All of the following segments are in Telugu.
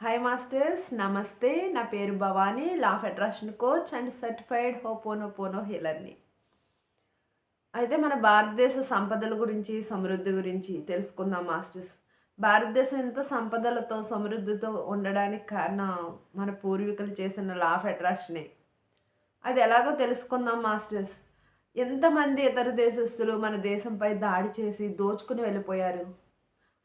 హాయ్ మాస్టర్స్ నమస్తే నా పేరు Bhavani law federation attraction coach and certified ho'oponopono హీలర్ని అయితే మన భారతదేశ సంపదల గురించి సమృద్ధి గురించి తెలుసుకుందాం మాస్టర్స్ భారతదేశం ఎంత సంపదలతో సమృద్ధితో ఉండడానికి కారణం మన పూర్వీకులు చేసిన లా ఆఫ్ అట్రాక్షనే అది ఎలాగో తెలుసుకుందాం మాస్టర్స్ ఎంతమంది ఇతర దేశస్తులు మన దేశంపై దాడి చేసి దోచుకుని వెళ్ళిపోయారు?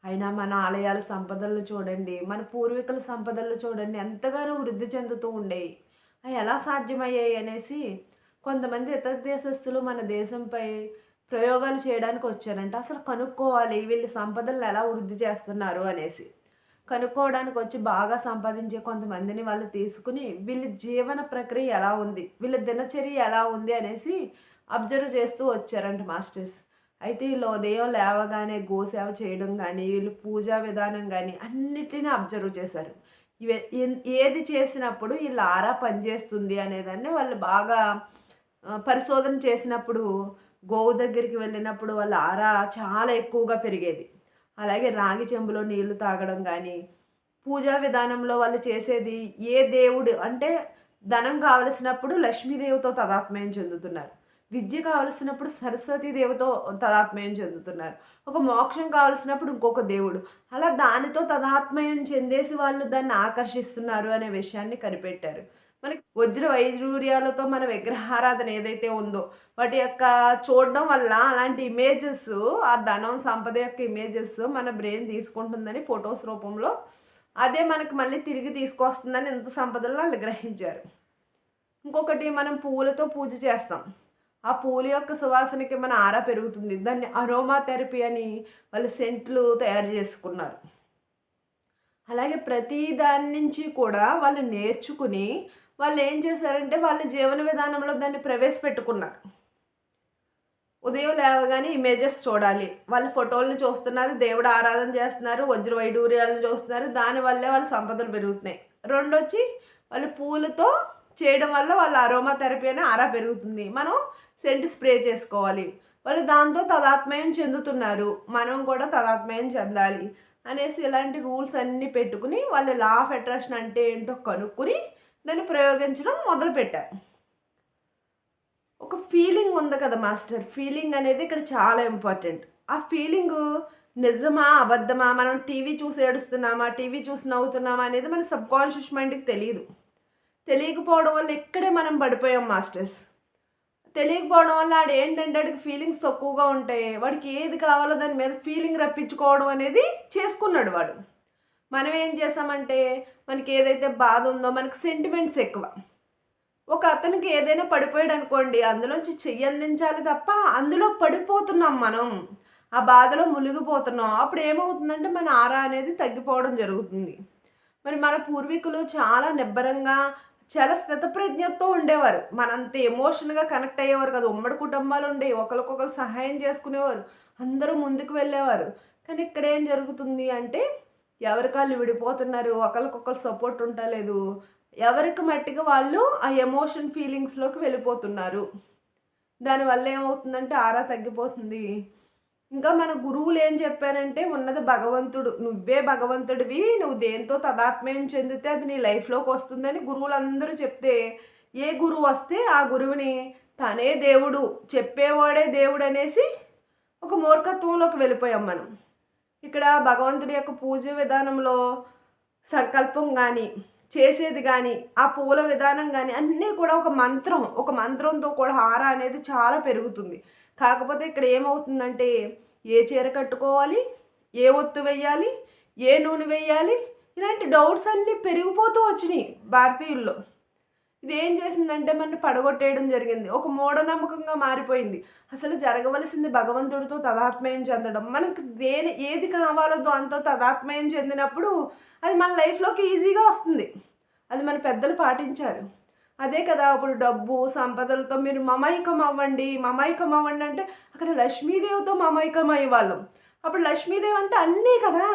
అయినా మన ఆలయాల సంపదలు చూడండి మన పూర్వీకుల సంపదలు చూడండి ఎంతగానో వృద్ధి చెందుతూ ఉండేవి అవి ఎలా సాధ్యమయ్యాయి అనేసి కొంతమంది ఇతర దేశస్తులు మన దేశంపై ప్రయోగాలు చేయడానికి వచ్చారంట. అసలు కనుక్కోవాలి వీళ్ళ సంపదలను ఎలా వృద్ధి చేస్తున్నారు అనేసి. కనుక్కోవడానికి వచ్చి బాగా సంపాదించే కొంతమందిని వాళ్ళు తీసుకుని వీళ్ళ జీవన ప్రక్రియ ఎలా ఉంది వీళ్ళ దినచర్య ఎలా ఉంది అనేసి అబ్జర్వ్ చేస్తూ వచ్చారంట మాస్టర్స్. అయితే వీళ్ళు ఉదయం లేవగానే గోసేవ చేయడం కానీ వీళ్ళు పూజా విధానం కానీ అన్నిటినీ అబ్జర్వ్ చేశారు. ఏది చేసినప్పుడు వీళ్ళ ఆరా పనిచేస్తుంది అనేదాన్ని వాళ్ళు బాగా పరిశోధన చేసినప్పుడు గోవు దగ్గరికి వెళ్ళినప్పుడు వాళ్ళ ఆరా చాలా ఎక్కువగా పెరిగేది. అలాగే రాగి చెంబులో నీళ్ళు తాగడం కానీ పూజా విధానంలో వాళ్ళు చేసేది ఏ దేవుడు అంటే ధనం కావలసినప్పుడు లక్ష్మీదేవితో తదాత్మయం చెందుతున్నారు. విద్య కావలసినప్పుడు సరస్వతీ దేవతో తదాత్మయం చెందుతున్నారు. ఒక మోక్షం కావలసినప్పుడు ఇంకొక దేవుడు. అలా దానితో తదాత్మయం చెందేసి వాళ్ళు దాన్ని ఆకర్షిస్తున్నారు అనే విషయాన్ని కనిపెట్టారు. మనకి వజ్ర వైరూర్యాలతో మన విగ్రహారాధన ఏదైతే ఉందో వాటి యొక్క చూడడం వల్ల అలాంటి ఇమేజెస్ ఆ ధనం సంపద యొక్క ఇమేజెస్ మన బ్రెయిన్ తీసుకుంటుందని ఫొటోస్ రూపంలో అదే మనకి మళ్ళీ తిరిగి తీసుకొస్తుందని ఎంత సంపదలో వాళ్ళు గ్రహించారు. ఇంకొకటి మనం పువ్వులతో పూజ చేస్తాం. ఆ పూల యొక్క సువాసనకి మన ఆరా పెరుగుతుంది. దాన్ని అరోమా థెరపీ అని వాళ్ళు సెంట్లు తయారు చేసుకున్నారు. అలాగే ప్రతి దాని నుంచి కూడా వాళ్ళు నేర్చుకుని వాళ్ళు ఏం చేశారంటే వాళ్ళ జీవన విధానంలో దాన్ని ప్రవేశపెట్టుకున్నారు. ఉదయం లేవగానే ఇమేజెస్ చూడాలి. వాళ్ళ ఫోటోలను చూస్తున్నారు దేవుడు ఆరాధన చేస్తున్నారు వజ్ర వైడూర్యాలను చూస్తున్నారు దానివల్లే వాళ్ళ సంపదలు పెరుగుతున్నాయి. రెండు వచ్చి వాళ్ళు పూలతో చేయడం వల్ల వాళ్ళ అరోమా థెరపీ అని ఆరా పెరుగుతుంది. మనం సెంట్ స్ప్రే చేసుకోవాలి. వాళ్ళు దాంతో తదాత్మయం చెందుతున్నారు. మనం కూడా తదాత్మయం చెందాలి అనేసి ఇలాంటి రూల్స్ అన్నీ పెట్టుకుని వాళ్ళు లా ఆఫ్ అట్రాక్షన్ అంటే ఏంటో కనుక్కుని దాన్ని ప్రయోగించడం మొదలుపెట్టారు. ఒక ఫీలింగ్ ఉంది కదా మాస్టర్. ఫీలింగ్ అనేది ఇక్కడ చాలా ఇంపార్టెంట్. ఆ ఫీలింగ్ నిజమా అబద్ధమా మనం టీవీ చూసి ఏడుస్తున్నామా టీవీ చూసి నవ్వుతున్నామా అనేది మన సబ్కాన్షియస్ మైండ్కి తెలియదు తెలియకపోవడం వల్ల ఇక్కడే మనం పడిపోయాం మాస్టర్స్. తెలియకపోవడం వల్ల ఆడు ఏంటంటే వాడికి ఫీలింగ్స్ తక్కువగా ఉంటాయి వాడికి ఏది కావాలో దాని మీద ఫీలింగ్ రప్పించుకోవడం అనేది చేసుకున్నాడు వాడు. మనం ఏం చేసామంటే మనకి ఏదైతే బాధ ఉందో మనకి సెంటిమెంట్స్ ఎక్కువ. ఒక అతనికి ఏదైనా పడిపోయాడు అనుకోండి అందులోంచి చెయ్యి అందించాలి తప్ప అందులో పడిపోతున్నాం మనం. ఆ బాధలో మునిగిపోతున్నాం. అప్పుడు ఏమవుతుందంటే మన ఆరా అనేది తగ్గిపోవడం జరుగుతుంది. మరి మన పూర్వీకులు చాలా నిబ్బరంగా చాలా స్థితప్రజ్ఞతో ఉండేవారు. మనంత ఎమోషన్గా కనెక్ట్ అయ్యేవారు కదా. ఉమ్మడి కుటుంబాలు ఉండేవి. ఒకరికొకరు సహాయం చేసుకునేవారు. అందరూ ముందుకు వెళ్ళేవారు. కానీ ఇక్కడ ఏం జరుగుతుంది అంటే ఎవరికాళ్ళు విడిపోతున్నారు? ఒకరికొకరు సపోర్ట్ ఉండలేదు. ఎవరికి మట్టిగా వాళ్ళు ఆ ఎమోషన్ ఫీలింగ్స్లోకి వెళ్ళిపోతున్నారు. దానివల్ల ఏమవుతుందంటే ఆరా తగ్గిపోతుంది. ఇంకా మన గురువులు ఏం చెప్పారంటే ఉన్నది భగవంతుడు నువ్వే భగవంతుడివి నువ్వు దేంతో తదాత్మయం చెందితే అది నీ లైఫ్లోకి వస్తుందని గురువులందరూ చెప్తే ఏ గురువు వస్తే ఆ గురువుని తనే దేవుడు చెప్పేవాడే దేవుడు అనేసి ఒక మూర్ఖత్వంలోకి వెళ్ళిపోయాం మనం. ఇక్కడ భగవంతుడి యొక్క పూజ విధానంలో సంకల్పం కానీ చేసేది కానీ ఆ పూల విధానం కానీ అన్నీ కూడా ఒక మంత్రం ఒక మంత్రంతో కూడా హార అనేది చాలా పెరుగుతుంది. కాకపోతే ఇక్కడ ఏమవుతుందంటే ఏ చీర కట్టుకోవాలి ఏ ఒత్తు వేయాలి ఏ నూనె వేయాలి ఇలాంటి డౌట్స్ అన్నీ పెరిగిపోతూ వచ్చినాయి భారతీయుల్లో. ఇది ఏం చేసిందంటే మన పడగొట్టేయడం జరిగింది. ఒక మూఢనమ్మకంగా మారిపోయింది. అసలు జరగవలసింది భగవంతుడితో తదాత్మయం చెందడం. మనకు దేని ఏది కావాలో దాంతో తదాత్మయం చెందినప్పుడు అది మన లైఫ్లోకి ఈజీగా వస్తుంది. అది మన పెద్దలు పాటించారు. అదే కదా ఇప్పుడు డబ్బు సంపదలతో మీరు మమైకం అవ్వండి మమైకం అవ్వండి అంటే అక్కడ లక్ష్మీదేవితో మమైకం అయ్యేవాళ్ళం అప్పుడు లక్ష్మీదేవి అంటే అన్నీ కదా.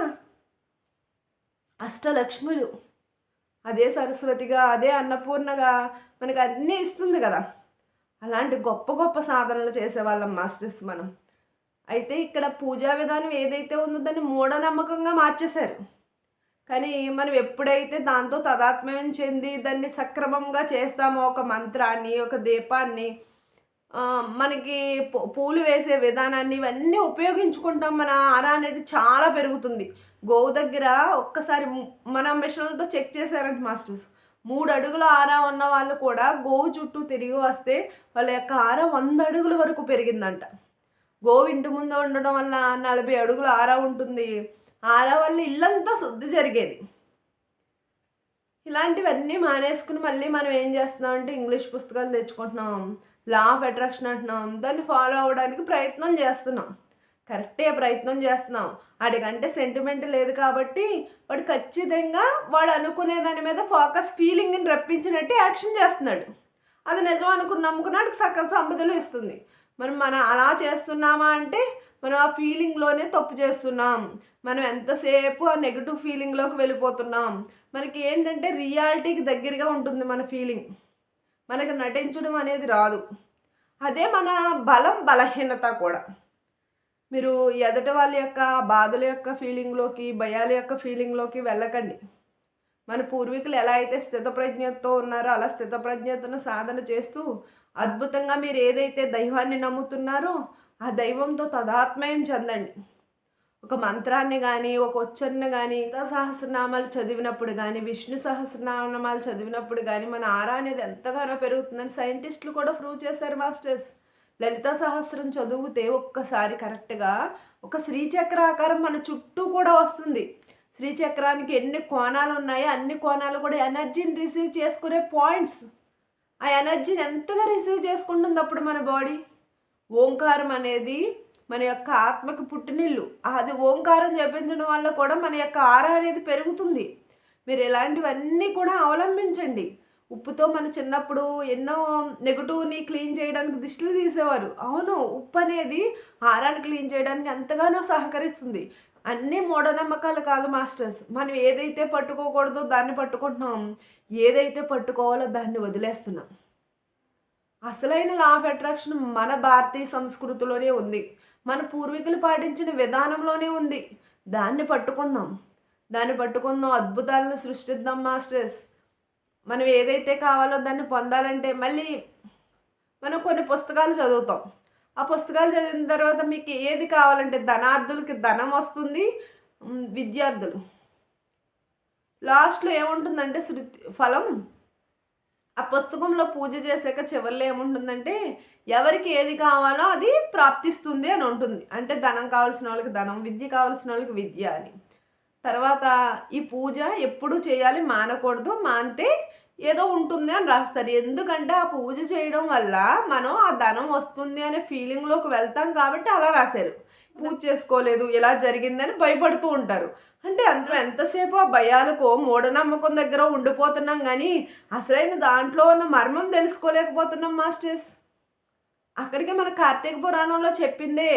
అష్టలక్ష్ములు. అదే సరస్వతిగా అదే అన్నపూర్ణగా మనకు అన్నీ ఇస్తుంది కదా. అలాంటి గొప్ప గొప్ప సాధనలు చేసేవాళ్ళం మాస్టర్స్ మనం. అయితే ఇక్కడ పూజా విధానం ఏదైతే ఉందో దాన్ని మూఢనమ్మకంగా మార్చేశారు. కానీ మనం ఎప్పుడైతే దాంతో తదాత్మ్యం చెంది దాన్ని సక్రమంగా చేస్తామో ఒక మంత్రాన్ని ఒక దీపాన్ని మనకి పూలు వేసే విధానాన్ని ఇవన్నీ ఉపయోగించుకుంటాం మన ఆర అనేది చాలా పెరుగుతుంది. గోవు దగ్గర ఒక్కసారి మన మిషన్లతో చెక్ చేశారంట మాస్టర్స్. మూడు అడుగుల ఆరా ఉన్న వాళ్ళు కూడా గోవు చుట్టూ తిరిగి వస్తే వాళ్ళ యొక్క ఆర వంద అడుగుల వరకు పెరిగిందంట. గోవు ఇంటి ముందు ఉండడం వల్ల నలభై అడుగుల ఆరా ఉంటుంది. ఆడవాళ్ళ ఇల్లంతా శుద్ధి జరిగేది. ఇలాంటివన్నీ మానేసుకుని మళ్ళీ మనం ఏం చేస్తున్నాం అంటే ఇంగ్లీష్ పుస్తకాలు తెచ్చుకుంటున్నాం లా ఆఫ్ అట్రాక్షన్ అంటున్నాం దాన్ని ఫాలో అవ్వడానికి ప్రయత్నం చేస్తున్నాం. కరెక్టే ప్రయత్నం చేస్తున్నాం. వాడికంటే సెంటిమెంట్ లేదు కాబట్టి వాడు ఖచ్చితంగా వాడు అనుకునే దాని మీద ఫోకస్ ఫీలింగ్ని రప్పించినట్టు యాక్షన్ చేస్తున్నాడు. అది నిజం అనుకుని నమ్ముకున్నాడు సకల సంపదలు ఇస్తుంది. మనం మనం అలా చేస్తున్నామా అంటే మనం ఆ ఫీలింగ్లోనే తప్పు చేస్తున్నాం. మనం ఎంతసేపు ఆ నెగిటివ్ ఫీలింగ్లోకి వెళ్ళిపోతున్నాం. మనకి ఏంటంటే రియాలిటీకి దగ్గరగా ఉంటుంది మన ఫీలింగ్ మనకు నటించడం అనేది రాదు. అదే మన బలం బలహీనత కూడా. మీరు ఎదటి వాళ్ళ యొక్క బాధల యొక్క ఫీలింగ్లోకి భయాల యొక్క ఫీలింగ్లోకి వెళ్ళకండి. మన పూర్వీకులు ఎలా అయితే స్థితప్రజ్ఞతతో ఉన్నారో అలా స్థితప్రజ్ఞతను సాధన చేస్తూ అద్భుతంగా మీరు ఏదైతే దైవాన్ని నమ్ముతున్నారో ఆ దైవంతో తదాత్మయం చెందండి. ఒక మంత్రాన్ని కానీ ఒక ఉచ్చరణ కానీ సహస్రనామాలు చదివినప్పుడు కానీ విష్ణు సహస్రనామాలు చదివినప్పుడు కానీ మన ఆరా అనేది ఎంతగానో పెరుగుతుందని సైంటిస్టులు కూడా ప్రూవ్ చేశారు మాస్టర్స్. లలిత సహస్రం చదివితే ఒక్కసారి కరెక్ట్గా ఒక శ్రీచక్ర ఆకారం మన చుట్టూ కూడా వస్తుంది. శ్రీచక్రానికి ఎన్ని కోణాలు ఉన్నాయో అన్ని కోణాలు కూడా ఎనర్జీని రిసీవ్ చేసుకునే పాయింట్స్. ఆ ఎనర్జీని ఎంతగా రిసీవ్ చేసుకుంటుంది అప్పుడు మన బాడీ? ఓంకారం అనేది మన యొక్క ఆత్మకి పుట్టినిల్లు. అది ఓంకారం జపించడం వల్ల కూడా మన యొక్క ఆర అనేది పెరుగుతుంది. మీరు ఇలాంటివన్నీ కూడా అవలంబించండి. ఉప్పుతో మన చిన్నప్పుడు ఎన్నో నెగటివ్ని క్లీన్ చేయడానికి దిష్టిలు తీసేవారు. అవును ఉప్పు అనేది ఆరాన్ని క్లీన్ చేయడానికి ఎంతగానో సహకరిస్తుంది. అన్నీ మూఢనమ్మకాలు కాదు మాస్టర్స్. మనం ఏదైతే పట్టుకోకూడదో దాన్ని పట్టుకుంటున్నాం. ఏదైతే పట్టుకోవాలో దాన్ని వదిలేస్తున్నాం. అసలైన లా ఆఫ్ అట్రాక్షన్ మన భారతీయ సంస్కృతిలోనే ఉంది. మన పూర్వీకులు పాటించిన విధానంలోనే ఉంది. దాన్ని పట్టుకుందాం. దాన్ని పట్టుకుందాం అద్భుతాలను సృష్టిద్దాం మాస్టర్స్. మనం ఏదైతే కావాలో దాన్ని పొందాలంటే మళ్ళీ మనం కొన్ని పుస్తకాలు చదువుతాం. ఆ పుస్తకాలు చదివిన తర్వాత మీకు ఏది కావాలంటే ధనార్థులకి ధనం వస్తుంది విద్యార్థులు. లాస్ట్లో ఏముంటుందంటే శృతి ఫలం. ఆ పుస్తకంలో పూజ చేశాక చివరిలో ఏముంటుందంటే ఎవరికి ఏది కావాలో అది ప్రాప్తిస్తుంది అని ఉంటుంది. అంటే ధనం కావాల్సిన వాళ్ళకి ధనం విద్య కావాల్సిన వాళ్ళకి విద్య అని. తర్వాత ఈ పూజ ఎప్పుడు చేయాలి మానకూడదు మానితే ఏదో ఉంటుంది అని రాస్తారు. ఎందుకంటే ఆ పూజ చేయడం వల్ల మనం ఆ ధనం వస్తుంది అనే ఫీలింగ్లోకి వెళ్తాం కాబట్టి అలా రాశారు. పూజ చేసుకోలేదు ఇలా జరిగిందని భయపడుతూ ఉంటారు. అంటే అందులో ఎంతసేపు ఆ భయాలకు మూఢనమ్మకం దగ్గర ఉండిపోతున్నాం కానీ అసలైన దాంట్లో ఉన్న మర్మం తెలుసుకోలేకపోతున్నాం మాస్టర్స్. అక్కడికే మన కార్తీక పురాణంలో చెప్పిందే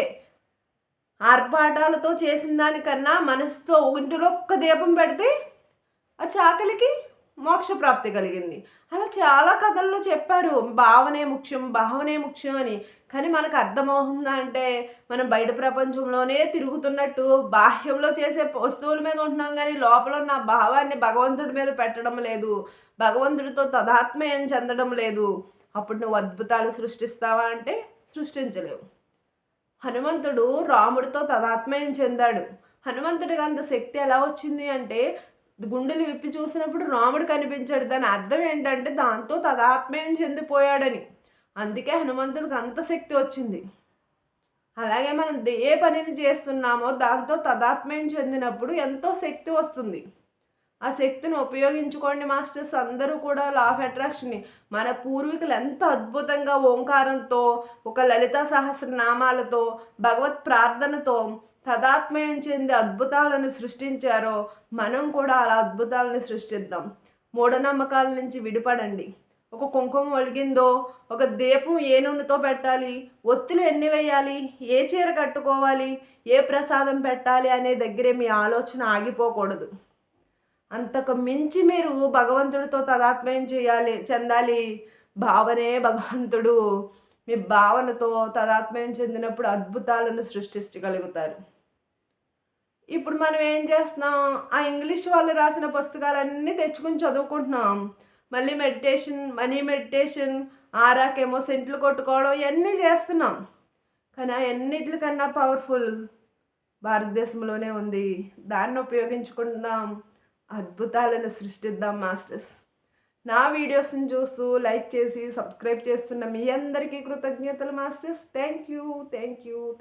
ఆర్భాటాలతో చేసిన దానికన్నా మనసుతో ఇంటిలో ఒక్క దీపం పెడితే ఆ చాకలికి మోక్ష ప్రాప్తి కలిగింది. అలా చాలా కథల్లో చెప్పారు భావనే ముఖ్యం భావనే ముఖ్యం అని. కానీ మనకు అర్థమవుతుందా అంటే మనం బయట ప్రపంచంలోనే తిరుగుతున్నట్టు బాహ్యంలో చేసే వస్తువుల మీద ఉంటున్నాం కానీ లోపల ఉన్న భావాన్ని భగవంతుడి మీద పెట్టడం లేదు. భగవంతుడితో తదాత్మయం చెందడం లేదు. అప్పుడు నువ్వు అద్భుతాలు సృష్టిస్తావా అంటే సృష్టించలేవు. హనుమంతుడు రాముడితో తదాత్మయం చెందాడు. హనుమంతుడికి అంత శక్తి ఎలా వచ్చింది అంటే గుండెలు విప్పి చూసినప్పుడు రాముడు కనిపించాడు. దాని అర్థం ఏంటంటే దాంతో తదాత్మయం చెందిపోయాడని. అందుకే హనుమంతుడికి అంత శక్తి వచ్చింది. అలాగే మనం ఏ పనిని చేస్తున్నామో దాంతో తదాత్మయం చెందినప్పుడు ఎంతో శక్తి వస్తుంది. ఆ శక్తిని ఉపయోగించుకోండి మాస్టర్స్. అందరూ కూడా లా ఆఫ్ అట్రాక్షన్ని మన పూర్వీకులు ఎంత అద్భుతంగా ఓంకారంతో ఒక లలిత సహస్రనామాలతో భగవత్ ప్రార్థనతో తదాత్మయం చెంది అద్భుతాలను సృష్టించారో మనం కూడా అలా అద్భుతాలను సృష్టిద్దాం. మూఢనమ్మకాల నుంచి విడిపడండి. ఒక కుంకుమ ఒలిగిందో ఒక దీపం ఏ నూనెతో పెట్టాలి ఒత్తులు ఎన్ని వేయాలి ఏ చీర కట్టుకోవాలి ఏ ప్రసాదం పెట్టాలి అనే దగ్గరే మీ ఆలోచన ఆగిపోకూడదు. అంతకు మించి మీరు భగవంతుడితో తదాత్మయం చేయాలి చెందాలి. భావనే భగవంతుడు. మీ భావనతో తదాత్మయం చెందినప్పుడు అద్భుతాలను సృష్టించగలుగుతారు. ఇప్పుడు మనం ఏం చేస్తున్నాం? ఆ ఇంగ్లీష్ వాళ్ళు రాసిన పుస్తకాలన్నీ తెచ్చుకుని చదువుకుంటున్నాం. మళ్ళీ మెడిటేషన్ మనీ మెడిటేషన్ ఆరాకేమో సెంట్లు కొట్టుకోవడం ఇవన్నీ చేస్తున్నాం. కానీ అవన్నిటికన్నా పవర్ఫుల్ భారతదేశంలోనే ఉంది. దాన్ని ఉపయోగించుకుందాం అద్భుతాలను సృష్టిద్దాం మాస్టర్స్. నా వీడియోస్ని చూస్తూ లైక్ చేసి సబ్స్క్రైబ్ చేస్తున్న మీ అందరికీ కృతజ్ఞతలు masters. Thank you thank you